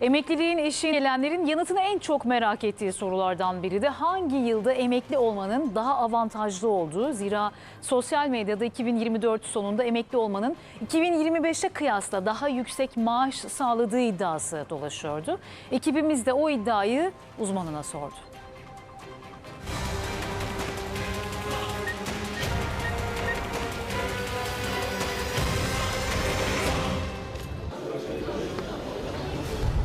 Emekliliğin eşiğine gelenlerin yanıtını en çok merak ettiği sorulardan biri de hangi yılda emekli olmanın daha avantajlı olduğu. Zira sosyal medyada 2024 sonunda emekli olmanın 2025'e kıyasla daha yüksek maaş sağladığı iddiası dolaşıyordu. Ekibimiz de o iddiayı uzmanına sordu.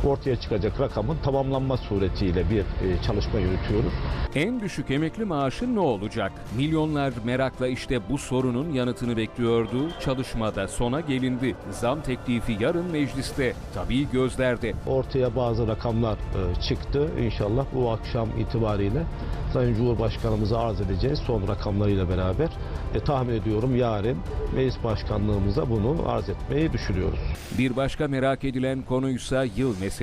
Ortaya çıkacak rakamın tamamlanma suretiyle bir e, çalışma yürütüyoruz. En düşük emekli maaşı ne olacak? Milyonlar merakla işte bu sorunun yanıtını bekliyordu. Çalışmada sona gelindi. Zam teklifi yarın mecliste. Tabii gözlerde. Ortaya bazı rakamlar e, çıktı. İnşallah bu akşam itibariyle Sayın Cumhurbaşkanımıza arz edeceğiz son rakamlarıyla beraber. E, tahmin ediyorum yarın meclis başkanlığımıza bunu arz etmeyi düşünüyoruz. Bir başka merak edilen konuysa yıl meselesi.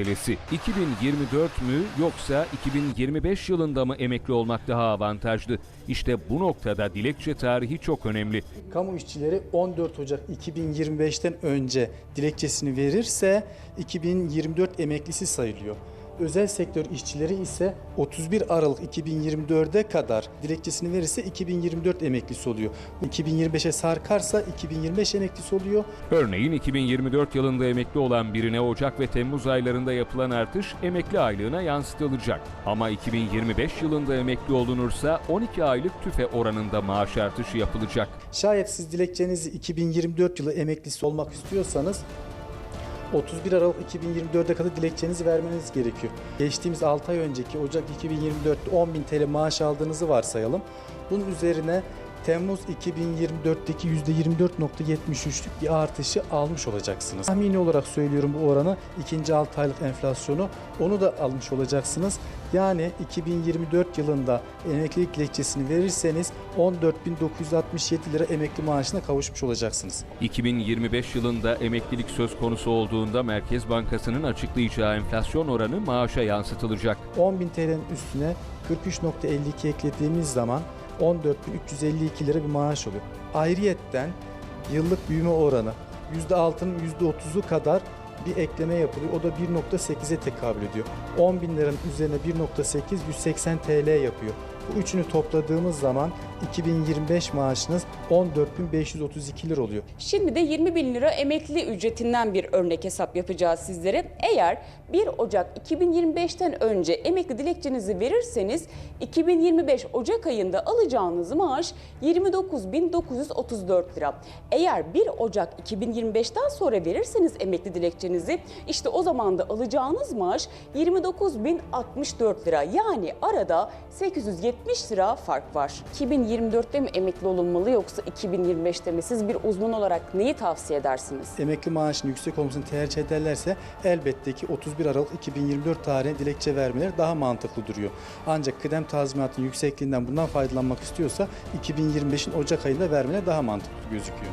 2024 mü yoksa 2025 yılında mı emekli olmak daha avantajlı? İşte bu noktada dilekçe tarihi çok önemli. Kamu işçileri 14 Ocak 2025'ten önce dilekçesini verirse 2024 emeklisi sayılıyor. Özel sektör işçileri ise 31 Aralık 2024'e kadar dilekçesini verirse 2024 emeklisi oluyor. 2025'e sarkarsa 2025 emeklisi oluyor. Örneğin 2024 yılında emekli olan birine Ocak ve Temmuz aylarında yapılan artış emekli aylığına yansıtılacak. Ama 2025 yılında emekli olunursa 12 aylık tüfe oranında maaş artışı yapılacak. Şayet siz dilekçenizi 2024 yılı emeklisi olmak istiyorsanız 31 Aralık 2024'e kadar dilekçenizi vermeniz gerekiyor. Geçtiğimiz 6 ay önceki Ocak 2024'te 10.000 TL maaş aldığınızı varsayalım. Bunun üzerine Temmuz 2024'teki %24.73'lük bir artışı almış olacaksınız. Tahmini olarak söylüyorum bu oranı ikinci 6 aylık enflasyonu onu da almış olacaksınız. Yani 2024 yılında emeklilik dilekçesini verirseniz 14.967 lira emekli maaşına kavuşmuş olacaksınız. 2025 yılında emeklilik söz konusu olduğunda Merkez Bankası'nın açıklayacağı enflasyon oranı maaşa yansıtılacak. 10.000 TL'nin üstüne 43.52 eklediğimiz zaman 14.352 lira bir maaş oluyor. Ayrıyetten yıllık büyüme oranı %6'nın %30'u kadar bir ekleme yapılıyor. O da 1.8'e tekabül ediyor. 10 bin liranın üzerine 1.8 180 TL yapıyor. Bu üçünü topladığımız zaman 2025 maaşınız 14.532 lira oluyor. Şimdi de 20 bin lira emekli ücretinden bir örnek hesap yapacağız sizlere. Eğer 1 Ocak 2025'ten önce emekli dilekçenizi verirseniz 2025 Ocak ayında alacağınız maaş 29.934 lira. Eğer 1 Ocak 2025'ten sonra verirseniz emekli dilekçenizi işte o zaman da alacağınız maaş 29.064 lira. Yani arada 870 lira fark var. 2024'te mi emekli olunmalı yoksa 2025'te mi? Siz bir uzman olarak neyi tavsiye edersiniz? Emekli maaşının yüksek olmasını tercih ederlerse elbette ki 31 Aralık 2024 tarihine dilekçe vermeleri daha mantıklı duruyor. Ancak kıdem tazminatının yüksekliğinden bundan faydalanmak istiyorsa 2025'in Ocak ayında vermeleri daha mantıklı gözüküyor.